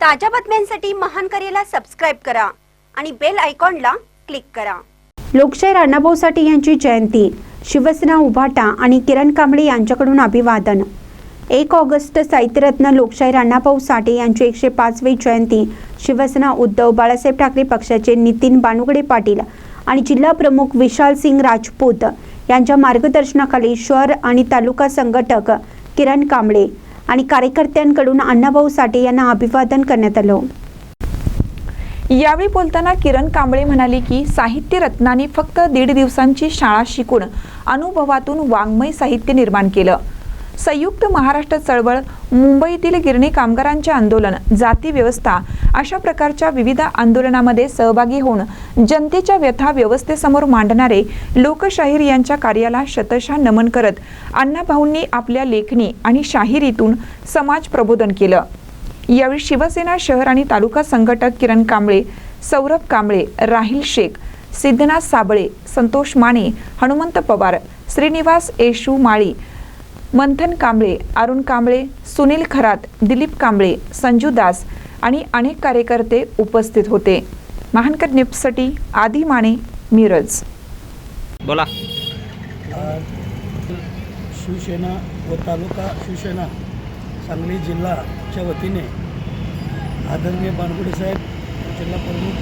ताज्या बातम्यांसाठी महान करेला सबस्क्राईब करा आणि बेल आयकॉनला क्लिक करा. लोकशाहीर अण्णाभाऊ साठे यांची जयंती. शिवसेना उभाटा आणि किरण कांबळे यांच्याकडून अभिवादन. एक ऑगस्ट साहित्यरत्न लोकशाहीर अण्णाभाऊ साठे यांची एकशे पाचवी जयंती. शिवसेना उद्धव बाळासाहेब ठाकरे पक्षाचे नितीन बानुगडे पाटील आणि जिल्हा प्रमुख विशाल सिंग राजपूत यांच्या मार्गदर्शनाखाली शहर आणि तालुका संघटक किरण कांबळे आणि कार्यकर्त्यांकडून अण्णाभाऊ साठे यांना अभिवादन करण्यात आलं. यावेळी बोलताना किरण कांबळे म्हणाले की साहित्य रत्नांनी फक्त दीड दिवसांची शाळा शिकून अनुभवातून वाङ्मय साहित्य निर्माण केलं. संयुक्त महाराष्ट्र चळवळ मुंबईतील गिरणी कामगारांचे आंदोलन जाती व्यवस्था अशा प्रकारच्या विविध आंदोलनामध्ये सहभागी होऊन जनतेच्या व्यथा व्यवस्थेसमोर मांडणारे लोकशाहीर यांच्या कार्याला शतशः नमन करत अण्णाभाऊंनी आपल्या लेखणी आणि शाहिरीतून समाज प्रबोधन केलं. यावेळी शिवसेना शहर आणि तालुका संघटक किरण कांबळे सौरभ कांबळे राहिल शेख सिद्धनाथ साबळे संतोष माने हनुमंत पवार श्रीनिवास येशू माळी मंथन कांबळे अरुण कांबळे सुनील खरात दिलीप कांबळे संजू दास आणि अनेक कार्यकर्ते उपस्थित होते. महानकर निप्ससाठी आदी माने मिरज. बोला. शिवसेना व तालुका शिवसेना सांगली जिल्हाच्या वतीने आदरणीय बानगुडे साहेब जिल्हा प्रमुख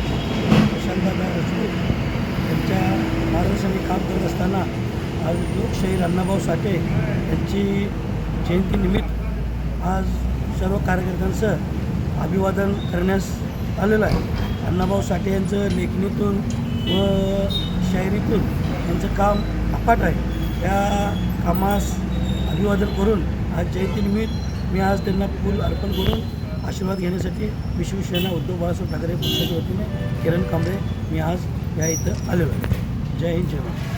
प्रशांतदादा रजपूत यांच्या मार्गदर्शनाने काम करत असताना आज लोकशाहीर अण्णाभाऊ साठे त्यांची जयंतीनिमित्त आज सर्व कार्यकर्त्यांचं अभिवादन करण्यास आलेलं आहे. अण्णाभाऊ साठे यांचं लेखणीतून व शायरीतून यांचं काम अफाट आहे. या कामास अभिवादन करून आज जयंतीनिमित्त मी आज त्यांना फूल अर्पण करून आशीर्वाद घेण्यासाठी मी उद्धव बाळासाहेब ठाकरे पक्षाच्या वतीने किरण कांबळे मी आज या इथं आलेलो आहे. जय हिंद जय महाराष्ट्र.